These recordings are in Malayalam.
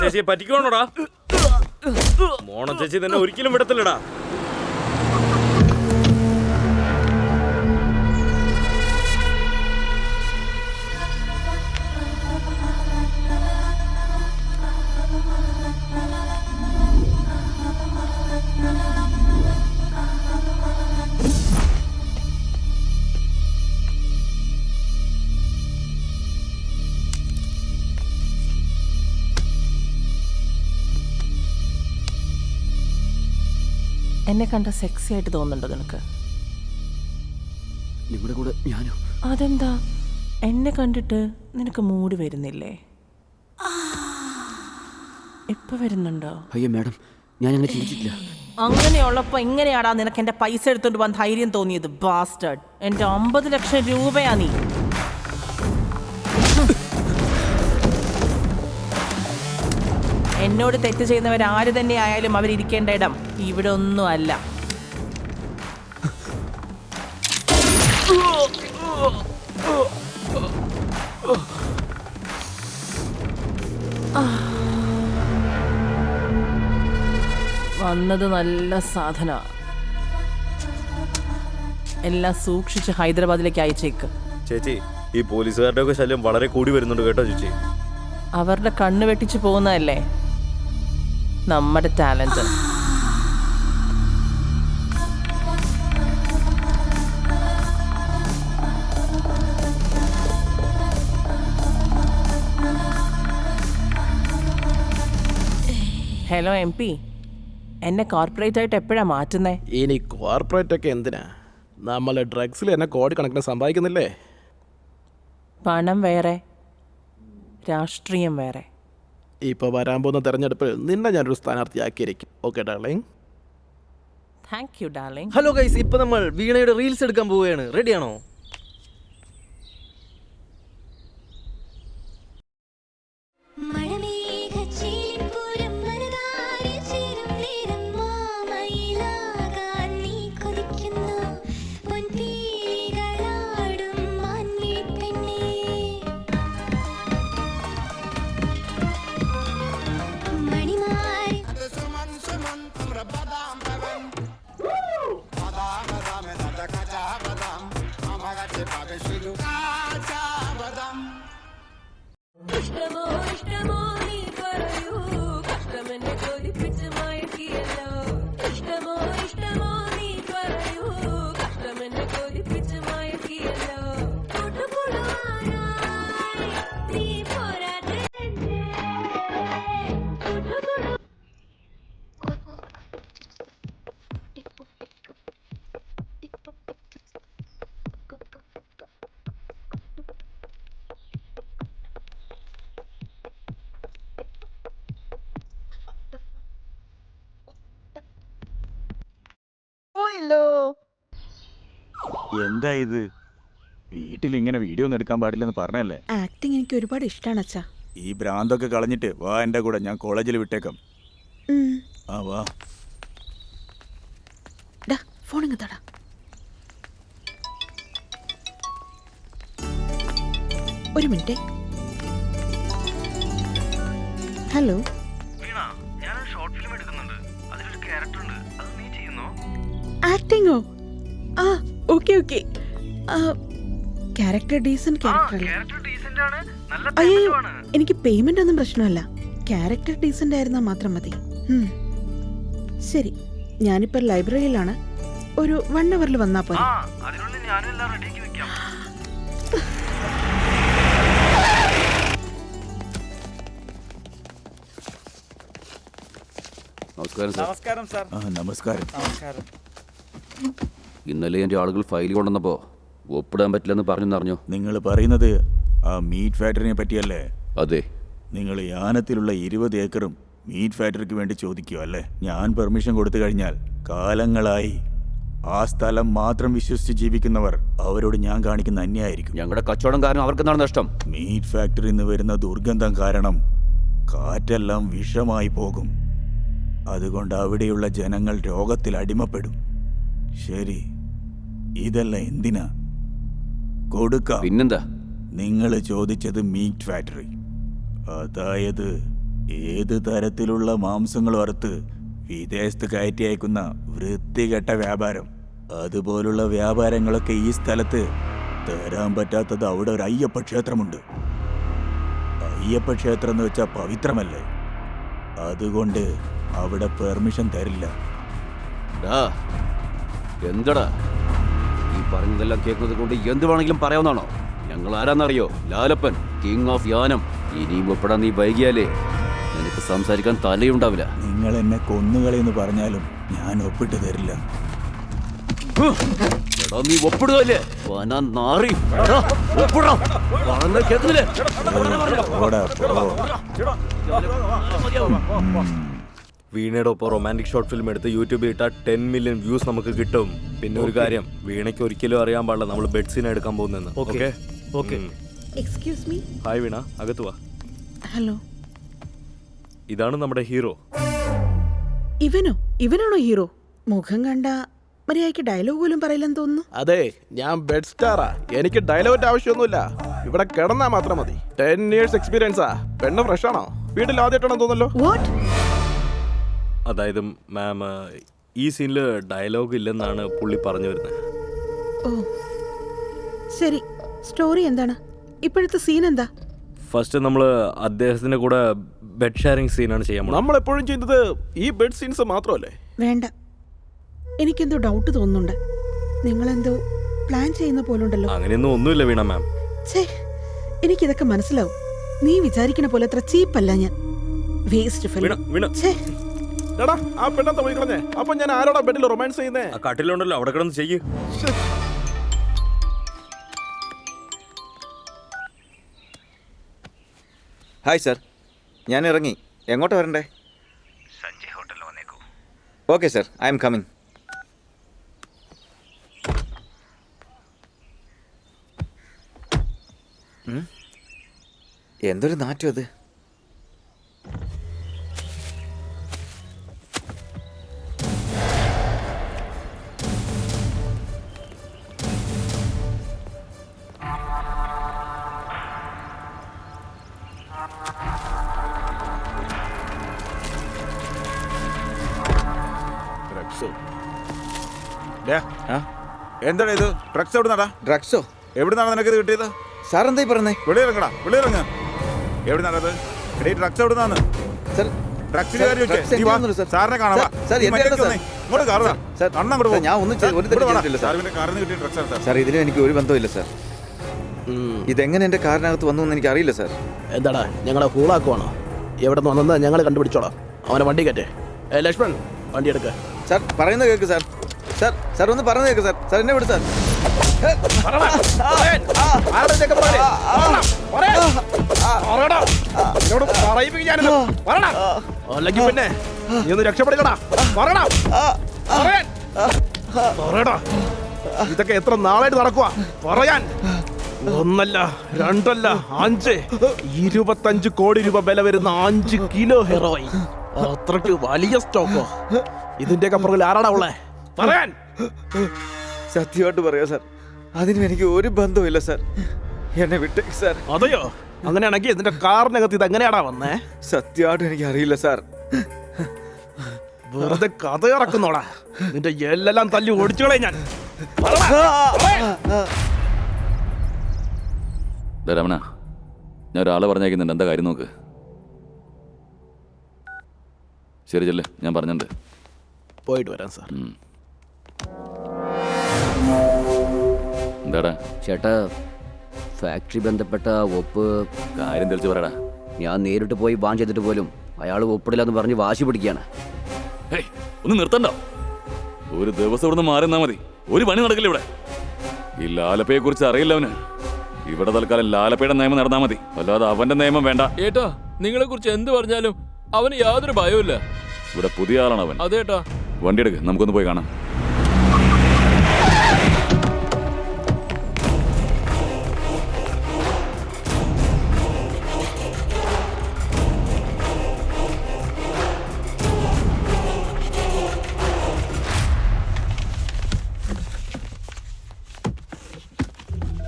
ചേച്ചിയെ പറ്റിക്കോണോടാ? മോണ ചേച്ചി തന്നെ ഒരിക്കലും വിടത്തില്ലടാ. എന്നെ കണ്ട സെക്സി ആയിട്ട് തോന്നുന്നുണ്ടോ നിനക്ക്? നിങ്ങളുടെ കൂടെ ഞാനോ? അതെന്താ? എന്നെ കണ്ടിട്ട് നിനക്ക് മൂഡ് വരുന്നില്ലേ? ഇപ്പൊ വരുന്നുണ്ടോ? അയ്യോ മാഡം ഞാൻ അങ്ങനെ ചിന്തിച്ചിട്ടില്ല. അങ്ങനെയുള്ളപ്പോ എങ്ങനെയാടാ നിനക്ക് എന്റെ പൈസ എടുത്തോണ്ട് പോകാൻ ധൈര്യം തോന്നിയത് ബാസ്റ്റേഡ് എന്റെ അമ്പത് ലക്ഷം രൂപയാ നീ. എന്നോട് തെറ്റ് ചെയ്യുന്നവർ ആര് തന്നെ ആയാലും അവരിയ്ക്കേണ്ട ഇടം ഇവിടെ ഒന്നും അല്ല വന്നത് നല്ല സാധന. എല്ലാം സൂക്ഷിച്ച് ഹൈദരാബാദിലേക്ക് അയച്ചേക്ക്. ചേച്ചി ഈ പോലീസുകാരുടെ ഒക്കെ ശല്യം വളരെ കൂടി വരുന്നുണ്ട് കേട്ടോ ചേച്ചി. അവരുടെ കണ്ണ് വെട്ടിച്ച് പോകുന്നതല്ലേ? നമ്മുടെ ടാലന്റ്. ഹലോ എം പി എന്നെ കോർപ്പറേറ്റ് ആയിട്ട് എപ്പോഴാ മാറ്റുന്നേ? ഇനി കോർപ്പറേറ്റ് ഒക്കെ എന്തിനാ? നമ്മൾ ഡ്രഗ്സിൽ എന്നെ കോടി കണക്കിന് സമ്പാദിക്കുന്നില്ലേ? പണം വേറെ രാഷ്ട്രീയം വേറെ. ഇപ്പോൾ വരാൻ പോകുന്ന തെരഞ്ഞെടുപ്പിൽ നിന്നെ ഞാനൊരു സ്ഥാനാർത്ഥിയാക്കിയിരിക്കും. Okay darling thank you darling hello guys ഇപ്പൊ നമ്മൾ വീണയുടെ റീൽസ് എടുക്കാൻ പോവുകയാണ്. റെഡിയാണോ എന്താ ഇത്? വീട്ടിൽ ഇങ്ങനെ വീഡിയോ ഒന്നും എടുക്കാൻ പാടില്ലെന്ന് പറഞ്ഞല്ലേ? ആക്ടിങ് എനിക്ക് ഒരുപാട് ഇഷ്ടമാണ് അച്ഛാ. ഈ ഭ്രാന്തൊക്കെ കളഞ്ഞിട്ട് വാ എന്റെ കൂടെ ഞാൻ കോളേജിൽ വിട്ടേക്കാം. ആ വാ. ഫോൺ ഇങ്ങ് തടാ. ഒരു മിനിറ്റ്. ഹലോ ഞാനൊരു ഷോർട്ട് ഫിലിം എടുക്കുന്നുണ്ട്. അതിലൊരു ക്യാരക്ടർ ഉണ്ട്. അത് നീ ചെയ്യുന്നോ? ആക്ടിങ്ങോ ആ okay okay character decent character character decent ആണ്. നല്ല അയ്യോ എനിക്ക് പേയ്മെന്റ് ഒന്നും പ്രശ്നമല്ല. ക്യാരക്ടർ ഡീസന്റ് ആയിരുന്നാൽ മാത്രം മതി. ശരി ഞാനിപ്പോൾ ലൈബ്രറിയിലാണ് ഒരു വൺ അവറിൽ വന്നാൽ പോലെ അതിനുള്ളിൽ ഞാനും എല്ലാം റെഡിയാക്കി വെക്കാം. നമസ്കാരം സാർ നമസ്കാരം. നമസ്കാരം. ഇന്നലെ എന്റെ ആളുകൾ ഫയൽ കൊണ്ടുവന്നപ്പോൾ ഒപ്പിടാൻ പറ്റില്ലെന്ന് പറഞ്ഞെന്നറിഞ്ഞോ? നിങ്ങൾ പറയുന്നത് ആ മീറ്റ് ഫാക്ടറിനെ പറ്റിയല്ലേ? അതെ. നിങ്ങൾ യാനത്തിലുള്ള ഇരുപത് ഏക്കറും മീറ്റ് ഫാക്ടറിക്ക് വേണ്ടി ചോദിക്കുക അല്ലേ? ഞാൻ പെർമിഷൻ കൊടുത്തു കഴിഞ്ഞാൽ കാലങ്ങളായി ആ സ്ഥലം മാത്രം വിശ്വസിച്ച് ജീവിക്കുന്നവർ അവരോട് ഞാൻ കാണിക്കുന്ന അന്യായിരിക്കും ഞങ്ങളുടെ കച്ചവടം കാരണം അവർക്ക് എന്താണ് നഷ്ടം? മീറ്റ് ഫാക്ടറിയിൽ നിന്ന് വരുന്ന ദുർഗന്ധം കാരണം കാറ്റെല്ലാം വിഷമായി പോകും. അതുകൊണ്ട് അവിടെയുള്ള ജനങ്ങൾ രോഗത്തിൽ അടിമപ്പെടും. ശരി. ഇതെല്ലാം എന്തിനാ? കൊടുക്കാം. പിന്നെന്താ? നിങ്ങൾ ചോദിച്ചത് മീറ്റ് ഫാക്ടറി. അതായത് ഏത് തരത്തിലുള്ള മാംസങ്ങൾ വറുത്ത് വിദേശത്ത് കയറ്റി അയക്കുന്ന വൃത്തികെട്ട വ്യാപാരം. അതുപോലുള്ള വ്യാപാരങ്ങളൊക്കെ ഈ സ്ഥലത്ത് തരാൻ പറ്റാത്തത് അവിടെ ഒരു അയ്യപ്പ ക്ഷേത്രമുണ്ട്. അയ്യപ്പ ക്ഷേത്രം എന്ന് വെച്ചാൽ പവിത്രമല്ലേ? അതുകൊണ്ട് അവിടെ പെർമിഷൻ തരില്ല. എന്തടാ? ഈ പറഞ്ഞതെല്ലാം കേൾക്കുന്നത് കൊണ്ട് എന്ത് വേണമെങ്കിലും പറയാവുന്നതാണോ? ഞങ്ങൾ ആരാന്നറിയോ ലാലപ്പൻ കിങ് ഓഫ് യാനം ഇനിയും ഒപ്പിടാൻ നീ വൈകിയാലേ. നിനക്ക് സംസാരിക്കാൻ തലയുണ്ടാവില്ല. നിങ്ങൾ എന്നെ കൊന്നുകളെന്ന് പറഞ്ഞാലും ഞാൻ ഒപ്പിട്ട് തരില്ല. എടാ നീ ഒപ്പിടുകയല്ലേ? വന നാറി. എടാ, ഒപ്പിടാ. പറഞ്ഞത് കേൾക്കുന്നില്ലേ? പോടാ, പോ. വീണയുടെ ഒപ്പം റൊമാന്റിക് ഷോർട്ട് ഫിലിം എടുത്ത് യൂട്യൂബിൽ ഇട്ടാൽ ടെൻ മില്യൺ വ്യൂസ് നമുക്ക് കിട്ടും. പിന്നെ ഒരു കാര്യം വീണയ്ക്ക് ഒരിക്കലും അറിയാൻ പാടില്ല നമ്മൾ ബെഡ് സീൻ എടുക്കാൻ പോകുന്നെന്ന്. Okay okay excuse me hi Veena. അകത്ത് വാ. ഹലോ ഇതാണ് നമ്മുടെ ഹീറോ ഇവനോ? ഇവനാണോ ഹീറോ മുഖം കണ്ട മര്യാദയ്ക്ക് ഡയലോഗ് പോലും പറയില്ലെന്ന് തോന്നുന്നു. അതെ ഞാൻ ബെഡ് സ്റ്റാറാ എനിക്ക് ഡയലോഗിന്റെ ആവശ്യമൊന്നുമില്ല. ഇവിടെ കിടന്നാ മാത്രം മതി. ടെൻ ഇയേഴ്സ് എക്സ്പീരിയൻസാ പെണ്ണ് ഫ്രഷ് ആണോ? വീട്ടിൽ ആദ്യമായിട്ടാണെന്ന് തോന്നല്ലോ വാട്ട് അതായത് മാം ഈ സീനിൽ ഡയലോഗ് ഇല്ലെന്നാണ് പുള്ളി പറഞ്ഞു വരുന്നത് ഓ ശരി. സ്റ്റോറി എന്താണ്? ഇപ്പോഴത്തെ സീൻ എന്താ? ഫസ്റ്റ് നമ്മൾ അദ്ദേഹത്തിന്റെ കൂടെ ബെഡ് ഷെയറിംഗ് സീനാണ് ചെയ്യാൻ നമ്മൾ എപ്പോഴും ചെയ്യുന്നത് ഈ ബെഡ് സീൻസ് മാത്രമല്ലേ? വേണ്ട. എനിക്കെന്തോ ഡൗട്ട് തോന്നുന്നുണ്ട്. നിങ്ങൾ എന്തോ പ്ലാൻ ചെയ്യുന്ന പോലെ ഉണ്ടല്ലോ. അങ്ങനെയൊന്നും ഒന്നുമില്ല വീണ മാം. ഛേ എനിക്കിതൊക്കെ മനസ്സിലാവും. നീ വിചാരിക്കുന്ന പോലെ അത്ര ചീപ്പല്ല ഞാൻ. വേസ്റ്റ് വീണ വീണ. ഛേ എടാ ആ പെണ്ണത്തെ പോയി കളഞ്ഞേ അപ്പൊ ഞാൻ ആരോടാ ബെഡിൽ റൊമാൻസ് ചെയ്യുന്നേ? ആ കട്ടിലുണ്ടല്ലോ അവിടെ കിടന്ന് ചെയ്യ്. ഹായ് സർ ഞാൻ ഇറങ്ങി. എങ്ങോട്ട് വരണ്ടേ? സഞ്ജയ് ഹോട്ടലിൽ വന്നേക്കൂ. Okay sir I am coming എന്തൊരു നാറ്റം അത്? ആ? എന്താടാ ഇത്? ഡ്രഗ്സ് എവിടെ നടാ ഡ്രഗ്സോ എവിടെ നിന്നാണ് നിനക്ക് ഇത് കിട്ടിയത്? സാർ എന്തായി പറഞ്ഞേ? വെളിയിറങ്ങടാ വെളിയിറങ്ങ എവിടെ നടാ എടീ ഡ്രഗ്സ് എവിടെ നിന്നാണ് സർ ഡ്രഗ്സിന്റെ കാര്യം ചോദിച്ചേ നീ വാ. എന്തിനാണെന്ന് സർ? സാറിനെ കാണാം വാ. സർ, നീ എന്തിനാണ് മര്യാദയ്ക്ക് സർ? വന്നേ. ഇങ്ങോട്ട് കയറുക. സർ, അണ്ണ അങ്ങോട്ട് പോ. ഞാൻ ഒന്നും ചെയ്ത്- ഒരു ഇവിടെ തെറ്റും വാടാ. ചെയ്തിട്ടില്ല, സാർ ഇവന്റെ കാറിൽ കിട്ടിയ ഡ്രഗ്സ് ആണ് സാർ. സാർ ഇതിന് എനിക്ക് ഒരു ബന്ധമില്ല സാർ. ഇതെങ്ങനെ എന്റെ കാറിനകത്ത് വന്നു എന്ന് എനിക്ക് അറിയില്ല സാർ. എന്താടാ ഞങ്ങളെ കൂളാക്കുവാണോ എവിടെ നിന്ന് വന്നെന്ന് ഞങ്ങൾ കണ്ടുപിടിച്ചോളാം. അവനെ വണ്ടി കയറ്റേ. ഏ ലക്ഷ്മൺ വണ്ടി എടുക്ക. സാർ പറയുന്ന കേക്ക് സാർ. സാർ സാർ ഒന്ന് പറഞ്ഞു കേക്ക് സാർ. സാർ എന്നെ വിട് സാർ. അല്ലെങ്കിൽ പിന്നെ നീ ഒന്ന് രക്ഷപ്പെടുകടാ പറയടാ. പറയാൻ പറയടാ. ഇതൊക്കെ എത്ര നാളായിട്ട് നടക്കുക പറയാൻ. ഒന്നല്ല രണ്ടല്ല അഞ്ച്. ഇരുപത്തഞ്ച് കോടി രൂപ വില വരുന്ന അഞ്ച് കിലോ ഹെറോയിൻ. അത്രയ്ക്ക് വലിയ സ്റ്റോക്കോ ഇതിന്റെയൊക്കെ പുറകിൽ ആരാടാ ഉള്ളേ? പറയാൻ. സത്യമായിട്ട് പറയാ സാർ. അതിനും എനിക്ക് ഒരു ബന്ധവുമില്ല സാർ. എന്നെ വിട്ടേക്ക് സാർ. അതെയോ? അങ്ങനെയാണെങ്കിൽ ഇതിന്റെ കാറിനകത്ത് ഇത് എങ്ങനെയാടാ വന്നേ? സത്യമായിട്ട് എനിക്ക് അറിയില്ല സാർ. വെറുതെ കഥ ഇറക്കുന്നോടാ. നിന്റെ എല്ലെല്ലാം തല്ലി ഓടിച്ചോളേ ഞാൻ. രമണ ഞാൻ ഒരാളെ പറഞ്ഞേക്കുന്നുണ്ട്. എന്താ കാര്യം നോക്ക്. ശരി ചെല്ലേ ഞാൻ പറഞ്ഞിട്ടുണ്ട് പോയിട്ട് വരാം സാർ. എന്താടാ? ചേട്ടാ ഫാക്ടറി ബന്ധപ്പെട്ട ഒപ്പ് കാര്യം തെളിച്ച് പറയടാ. ഞാൻ നേരിട്ട് പോയി ബാൻ ചെയ്തിട്ട് പോലും അയാൾ ഒപ്പിടില്ല എന്ന് പറഞ്ഞ് വാശി പിടിക്കുകയാണ്. ഒന്ന് നിർത്തണ്ടോ? ഒരു ദിവസം ഇവിടുന്ന് മാറി നിന്നാ മതി. ഒരു പണി നടക്കില്ല ഇവിടെ. ഈ ലാലപ്പയെ കുറിച്ച് അറിയില്ല അവന്. ഇവിടെ തൽക്കാലം ലാലപ്പയുടെ നിയമം നടന്നാ മതി. അല്ലാതെ അവന്റെ നിയമം വേണ്ട. ഏട്ടാ നിങ്ങളെ കുറിച്ച് എന്ത് പറഞ്ഞാലും അവന് യാതൊരു ഭയവുമില്ല. ഇവിടെ പുതിയ ആളാണ് അവൻ. അതേട്ടാ വണ്ടി എടുക്ക് നമുക്കൊന്ന് പോയി കാണാം.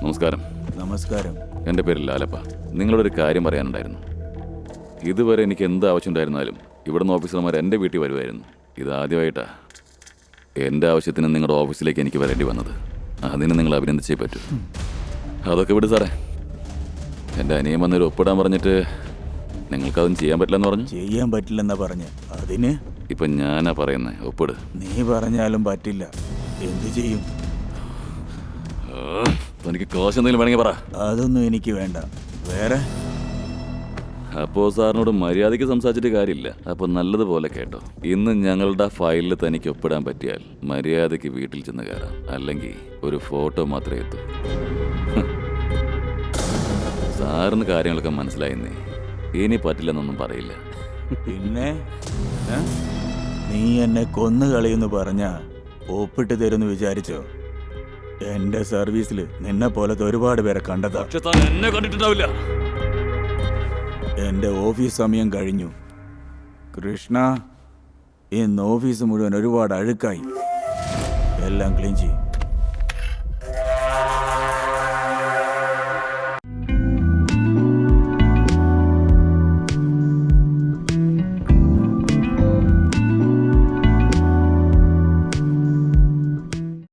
നമസ്കാരം. നമസ്കാരം. എന്റെ പേര് ലാലപ്പ. നിങ്ങളോടൊരു കാര്യം പറയാനുണ്ടായിരുന്നു. ഇതുവരെ എനിക്ക് എന്ത് ആവശ്യം ഉണ്ടായിരുന്നാലും ഇവിടുന്ന് ഓഫീസർമാർ എന്റെ വീട്ടിൽ വരുമായിരുന്നു. ഇതാദ്യമായിട്ടാ എന്റെ ആവശ്യത്തിന് നിങ്ങളുടെ ഓഫീസിലേക്ക് എനിക്ക് വരേണ്ടി വന്നത്. അതിന് നിങ്ങൾ അഭിനന്ദിച്ചേ പറ്റൂ. അതൊക്കെ വിട് സാറേ. എന്റെ അനിയൻ വന്നൊരു ഒപ്പിടാൻ പറഞ്ഞിട്ട് നിങ്ങൾക്കതും ചെയ്യാൻ പറ്റില്ലെന്ന് പറഞ്ഞു. ചെയ്യാൻ പറ്റില്ലെന്നാ പറഞ്ഞ്. അതിന്? ഇപ്പം ഞാനാ പറയുന്നത് ഒപ്പിട്. നീ പറഞ്ഞാലും പറ്റില്ല. എന്ത് ചെയ്യും? എനിക്ക് തനിക്ക് കാശ് എന്തെങ്കിലും വേണമെങ്കിൽ പറ. അതൊന്നും എനിക്ക് വേണ്ട. വേറെ? അപ്പോൾ സാറിനോട് മര്യാദയ്ക്ക് സംസാരിച്ചിട്ട് കാര്യമില്ല. അപ്പോൾ നല്ലതുപോലെ കേട്ടോ. ഇന്ന് ഞങ്ങളുടെ ഫയലിൽ തനിക്ക് ഒപ്പിടാൻ പറ്റിയാൽ മര്യാദയ്ക്ക് വീട്ടിൽ ചെന്ന് കയറാം. അല്ലെങ്കിൽ ഒരു ഫോട്ടോ മാത്രമേ എത്തൂ. സാറിന് കാര്യങ്ങളൊക്കെ മനസ്സിലായിന്നേ. ഇനി പറ്റില്ലെന്നൊന്നും പറയില്ല. പിന്നെ? നീ എന്നെ കൊന്നു കളിയെന്ന് പറഞ്ഞ ഒപ്പിട്ട് തരുമെന്ന് വിചാരിച്ചോ? എന്റെ സർവീസിൽ നിന്നെ പോലത്തെ ഒരുപാട് പേരെ കണ്ടതാ. പക്ഷെ താൻ എന്നെ കണ്ടിട്ടുണ്ടാവില്ല. എന്റെ ഓഫീസ് സമയം കഴിഞ്ഞു. കൃഷ്ണ ഇന്ന് ഓഫീസ് മുഴുവൻ ഒരുപാട് അഴുക്കായി. എല്ലാം ക്ലീൻ ചെയ്യും.